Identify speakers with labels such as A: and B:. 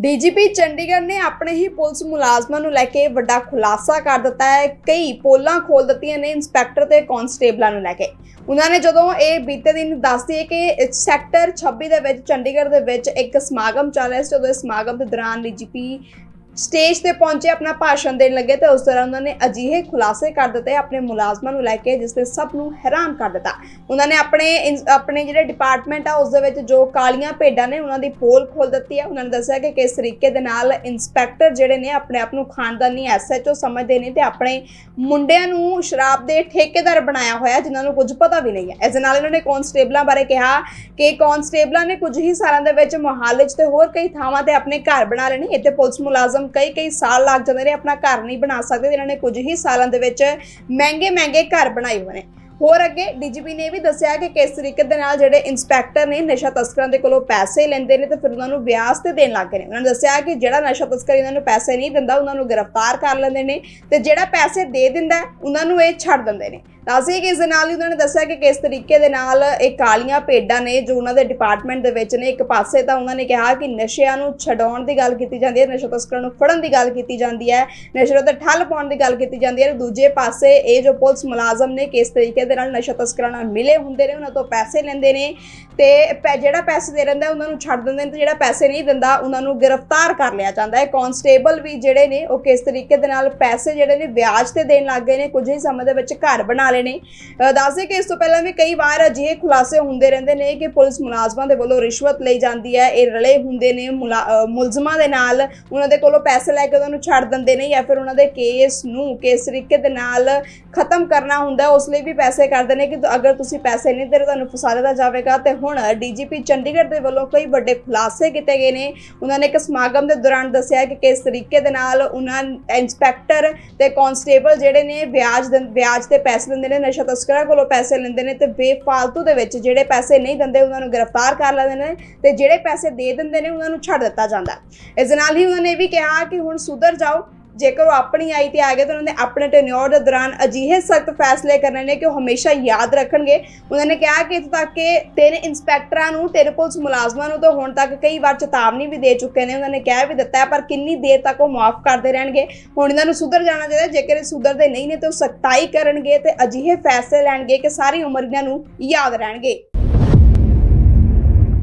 A: DGP Chandigarh ਨੇ ਆਪਣੇ ਹੀ police ਮੁਲਾਜ਼ਮਾਂ ਨੂੰ ਲੈ ਕੇ ਵੱਡਾ ਖੁਲਾਸਾ ਕਰ ਦਿੱਤਾ ਹੈ। ਕਈ ਪੋਲਾਂ ਖੋਲ ਦਿੱਤੀਆਂ ਨੇ ਇੰਸਪੈਕਟਰ ਤੇ ਕਾਂਸਟੇਬਲਾਂ ਨੂੰ ਲੈ ਕੇ। ਉਹਨਾਂ ਨੇ ਜਦੋਂ ਇਹ ਬੀਤੇ ਦਿਨ ਦੱਸਦੀ ਹੈ ਕਿ ਸੈਕਟਰ 26 ਦੇ ਵਿੱਚ, ਚੰਡੀਗੜ੍ਹ ਦੇ ਵਿੱਚ ਇੱਕ ਸਮਾਗਮ ਚੱਲ ਰਿਹਾ ਸੀ। ਉਦੋਂ ਇਸ ਸਮਾਗਮ ਦੇ ਦੌਰਾਨ ਡੀਜੀਪੀ ਸਟੇਜ ਤੇ ਪਹੁੰਚੇ, ਆਪਣਾ ਭਾਸ਼ਣ ਦੇਣ ਲੱਗੇ ਤੇ ਉਸ ਤਰ੍ਹਾਂ ਉਹਨਾਂ ਨੇ ਅਜਿਹੇ ਖੁਲਾਸੇ ਕਰ ਦਿੱਤੇ ਆਪਣੇ ਮੁਲਾਜ਼ਮਾਂ ਨੂੰ ਲੈ ਕੇ, ਜਿਸ ਤੇ ਸਭ ਨੂੰ ਹੈਰਾਨ ਕਰ ਦਿੱਤਾ। ਉਹਨਾਂ ਨੇ ਆਪਣੇ ਇਨ- ਆਪਣੇ ਜਿਹੜੇ ਡਿਪਾਰਟਮੈਂਟ ਆ, ਉਸ ਦੇ ਵਿੱਚ ਜੋ ਕਾਲੀਆਂ ਭੇਡਾਂ ਨੇ, ਉਹਨਾਂ ਦੀ ਪੋਲ ਖੋਲ ਦਿੱਤੀ ਹੈ ਉਹਨਾਂ ਨੇ ਦੱਸਿਆ ਕਿ ਕਿਸ ਤਰੀਕੇ ਦੇ ਨਾਲ ਇੰਸਪੈਕਟਰ ਜਿਹੜੇ ਨੇ, ਆਪਣੇ ਆਪ ਨੂੰ ਖਾਨਦਾਨੀ ਐਸਐਚਓ ਸਮਝਦੇ ਨੇ ਤੇ ਆਪਣੇ ਮੁੰਡਿਆਂ ਨੂੰ ਸ਼ਰਾਬ ਦੇ ਠੇਕੇਦਾਰ ਬਣਾਇਆ ਹੋਇਆ, ਜਿਨ੍ਹਾਂ ਨੂੰ ਕੁਝ ਪਤਾ ਵੀ ਨਹੀਂ ਹੈ। ਇਸ ਦੇ ਨਾਲ ਇਹਨਾਂ ਨੇ ਕਾਂਸਟੇਬਲਾਂ ਬਾਰੇ ਕਿਹਾ ਕਿ ਕਾਂਸਟੇਬਲਾਂ ਨੇ ਕੁਝ ਹੀ ਸਾਲਾਂ ਦੇ ਵਿੱਚ ਮੁਹਾਲੀ 'ਚ ਤੇ ਹੋਰ ਕਈ ਥਾਵਾਂ ਤੇ ਆਪਣੇ ਘਰ ਬਣਾ ਲਏ ਨੇ ਇੱਥੇ ਪੁਲਿਸ ਮੁਲਾਜ਼ਮ ਕਈ ਕਈ ਸਾਲ ਲੱਗ ਜਾਂਦੇ ਨੇ, ਆਪਣਾ ਘਰ ਨਹੀਂ ਬਣਾ ਸਕਦੇ ਇਹਨਾਂ ਨੇ ਕੁਝ ਹੀ ਸਾਲਾਂ ਦੇ ਵਿੱਚ ਮਹਿੰਗੇ ਮਹਿੰਗੇ ਘਰ ਬਣਾਏ ਹੋਏ ਨੇ। ਹੋਰ ਅੱਗੇ ਡੀਜੀਪੀ ਨੇ ਇਹ ਵੀ ਦੱਸਿਆ ਕਿ ਕਿਸ ਤਰੀਕੇ ਦੇ ਨਾਲ ਜਿਹੜੇ ਇੰਸਪੈਕਟਰ ਨੇ ਨਸ਼ਾ ਤਸਕਰਾਂ ਦੇ ਕੋਲੋਂ ਪੈਸੇ ਲੈਂਦੇ ਨੇ ਤੇ ਫਿਰ ਉਹਨਾਂ ਨੂੰ ਵਿਆਜ ਤੇ ਦੇਣ ਲੱਗ ਗਏ ਨੇ। ਉਹਨਾਂ ਨੇ ਦੱਸਿਆ ਕਿ ਜਿਹੜਾ ਨਸ਼ਾ ਤਸਕਰ ਇਹਨਾਂ ਨੂੰ ਪੈਸੇ ਨਹੀਂ ਦਿੰਦਾ, ਉਹਨਾਂ ਨੂੰ ਗ੍ਰਿਫਤਾਰ ਕਰ ਲੈਂਦੇ ਨੇ ਤੇ ਜਿਹੜਾ ਪੈਸੇ ਦੇ ਦਿੰਦਾ, ਉਹਨਾਂ ਨੂੰ ਇਹ ਛੱਡ ਦਿੰਦੇ ਨੇ। ਦੱਸਿਆ ਕਿ ਇਸ ਦੇ ਨਾਲ ਹੀ ਉਹਨਾਂ ਨੇ ਦੱਸਿਆ ਕਿ ਕਿਸ ਤਰੀਕੇ ਦੇ ਨਾਲ ਇਹ ਕਾਲੀਆਂ ਭੇਡਾਂ ਨੇ ਜੋ ਉਹਨਾਂ ਦੇ ਡਿਪਾਰਟਮੈਂਟ ਦੇ ਵਿੱਚ ਨੇ, ਇੱਕ ਪਾਸੇ ਤਾਂ ਉਹਨਾਂ ਨੇ ਕਿਹਾ ਕਿ ਨਸ਼ਿਆਂ ਨੂੰ ਛਡਾਉਣ ਦੀ ਗੱਲ ਕੀਤੀ ਜਾਂਦੀ ਹੈ, ਨਸ਼ਾ ਤਸਕਰਾਂ ਨੂੰ ਫੜਨ ਦੀ ਗੱਲ ਕੀਤੀ ਜਾਂਦੀ ਹੈ, ਨਸ਼ੇ ਤੇ ਠੱਲ ਪਾਉਣ ਦੀ ਗੱਲ ਕੀਤੀ ਜਾਂਦੀ ਹੈ ਦੂਜੇ ਪਾਸੇ ਇਹ ਜੋ ਪੁਲਿਸ ਮੁਲਾਜ਼ਮ ਨੇ ਕਿਸ ਤਰੀਕੇ ਦੇ ਨਾਲ ਨਸ਼ਾ ਤਸਕਰਾਂ ਨਾਲ ਮਿਲੇ ਹੁੰਦੇ ਨੇ, ਉਹਨਾਂ ਤੋਂ ਪੈਸੇ ਲੈਂਦੇ ਨੇ ਤੇ ਪੈ- ਜਿਹੜਾ ਪੈਸੇ ਦੇ ਰਹਿੰਦਾ ਉਹਨਾਂ ਨੂੰ ਛੱਡ ਦਿੰਦੇ ਨੇ ਤੇ ਜਿਹੜਾ ਪੈਸੇ ਨਹੀਂ ਦਿੰਦਾ, ਉਹਨਾਂ ਨੂੰ ਗ੍ਰਿਫਤਾਰ ਕਰ ਲਿਆ ਜਾਂਦਾ ਹੈ। ਕਾਂਸਟੇਬਲ ਵੀ ਜਿਹੜੇ ਨੇ, ਉਹ ਕਿਸ ਤਰੀਕੇ ਦੇ ਨਾਲ ਪੈਸੇ ਜਿਹੜੇ ਨੇ, ਵਿਆਜ ਤੇ ਦੇਣ ਲੱਗ ਗਏ ਨੇ, ਕੁਝ ਹੀ ਸਮੇਂ ਦੇ ਵਿੱਚ ਘਰ ਬਣਾ ਲਏ ਨੇ। ਦੱਸਦੇ ਕਿ ਇਸ ਤੋਂ ਪਹਿਲਾਂ ਵੀ ਕਈ ਵਾਰ ਅਜਿਹੇ ਖੁਲਾਸੇ ਹੁੰਦੇ ਰਹਿੰਦੇ ਨੇ ਕਿ ਪੁਲਿਸ ਮੁਲਾਜ਼ਮਾਂ ਦੇ ਵੱਲੋਂ ਰਿਸ਼ਵਤ ਲਈ ਜਾਂਦੀ ਹੈ। ਇਹ ਰਲੇ ਹੁੰਦੇ ਨੇ ਮੁਲਜ਼ਮਾਂ ਦੇ ਨਾਲ। ਉਹਨਾਂ ਦੇ ਕੋਲੋਂ ਪੈਸੇ ਲੈ ਕੇ ਉਹਨਾਂ ਨੂੰ ਛੱਡ ਦਿੰਦੇ ਨੇ ਜਾਂ ਫਿਰ ਉਹਨਾਂ ਦੇ ਕੇਸ ਨੂੰ ਕਿਸ ਤਰੀਕੇ ਦੇ ਨਾਲ ਖਤਮ ਕਰਨਾ ਹੁੰਦਾ, ਉਸ ਲਈ ਵੀ ਪੈਸੇ ਕਰਦੇ ਨੇ ਕਿ ਅਗਰ ਤੁਸੀਂ ਪੈਸੇ ਨਹੀਂ ਦੇ ਰਹੇ, ਤੁਹਾਨੂੰ ਫਸਾ ਦਿੱਤਾ ਜਾਵੇਗਾ। ਤੇ ਹੁਣ ਡੀਜੀਪੀ ਚੰਡੀਗੜ੍ਹ ਦੇ ਵੱਲੋਂ ਕਈ ਵੱਡੇ ਖੁਲਾਸੇ ਕੀਤੇ ਗਏ ਨੇ। ਉਹਨਾਂ ਨੇ ਇੱਕ ਸਮਾਗਮ ਦੇ ਦੌਰਾਨ ਦੱਸਿਆ ਕਿ ਕਿਸ ਤਰੀਕੇ ਦੇ ਨਾਲ ਉਹਨਾਂ ਇੰਸਪੈਕਟਰ ਤੇ ਕਾਂਸਟੇਬਲ ਜਿਹੜੇ ਨੇ, ਵਿਆਜ ਵਿਆਜ ਤੇ ਪੈਸੇ ਦਿੰਦੇ ਨੇ, ਨਸ਼ਾ ਤਸਕਰਾਂ ਕੋਲੋਂ ਪੈਸੇ ਲੈਂਦੇ ਨੇ ਤੇ ਬੇਫਾਲਤੂ ਦੇ ਵਿੱਚ ਜਿਹੜੇ ਪੈਸੇ ਨਹੀਂ ਦਿੰਦੇ, ਉਹਨਾਂ ਨੂੰ ਗ੍ਰਿਫਤਾਰ ਕਰ ਲੈਂਦੇ ਨੇ ਤੇ ਜਿਹੜੇ ਪੈਸੇ ਦੇ ਦਿੰਦੇ ਨੇ, ਉਹਨਾਂ ਨੂੰ ਛੱਡ ਦਿੱਤਾ ਜਾਂਦਾ। ਇਸ ਦੇ ਨਾਲ ਹੀ ਉਹਨਾਂ ਨੇ ਇਹ ਵੀ ਕਿਹਾ ਕਿ ਹੁਣ ਸੁਧਰ ਜਾਓ ਜੇਕਰ ਉਹ ਆਪਣੀ ਆਈ ਤੇ ਆ ਗਏ ਤਾਂ ਉਹਨਾਂ ਨੇ ਆਪਣੇ ਟੈਨਿਓਰ ਦੇ ਦੌਰਾਨ ਅਜਿਹੇ ਸਖਤ ਫੈਸਲੇ ਕਰਨੇ ਨੇ ਕਿ ਉਹ ਹਮੇਸ਼ਾ ਯਾਦ ਰੱਖਣਗੇ। ਉਹਨਾਂ ਨੇ ਕਿਹਾ ਕਿ ਇੱਥੋਂ ਤੱਕ ਕਿ ਤਿੰਨ ਇੰਸਪੈਕਟਰਾਂ ਨੂੰ, ਤਿੰਨ ਪੁਲਿਸ ਮੁਲਾਜ਼ਮਾਂ ਨੂੰ ਤਾਂ ਹੁਣ ਤੱਕ ਕਈ ਵਾਰ ਚੇਤਾਵਨੀ ਵੀ ਦੇ ਚੁੱਕੇ ਨੇ। ਉਹਨਾਂ ਨੇ ਕਹਿ ਵੀ ਦਿੱਤਾ ਪਰ ਕਿੰਨੀ ਦੇਰ ਤੱਕ ਉਹ ਮਾਫ ਕਰਦੇ ਰਹਿਣਗੇ? ਹੁਣ ਇਹਨਾਂ ਨੂੰ ਸੁਧਰ ਜਾਣਾ ਚਾਹੀਦਾ ਜੇਕਰ ਇਹ ਸੁਧਰਦੇ ਨਹੀਂ ਨੇ ਤਾਂ ਉਹ ਸਖਤਾਈ ਕਰਨਗੇ ਤੇ ਅਜਿਹੇ ਫੈਸਲੇ ਲੈਣਗੇ ਕਿ ਸਾਰੀ ਉਮਰ ਇਹਨਾਂ ਨੂੰ ਯਾਦ ਰਹਿਣਗੇ।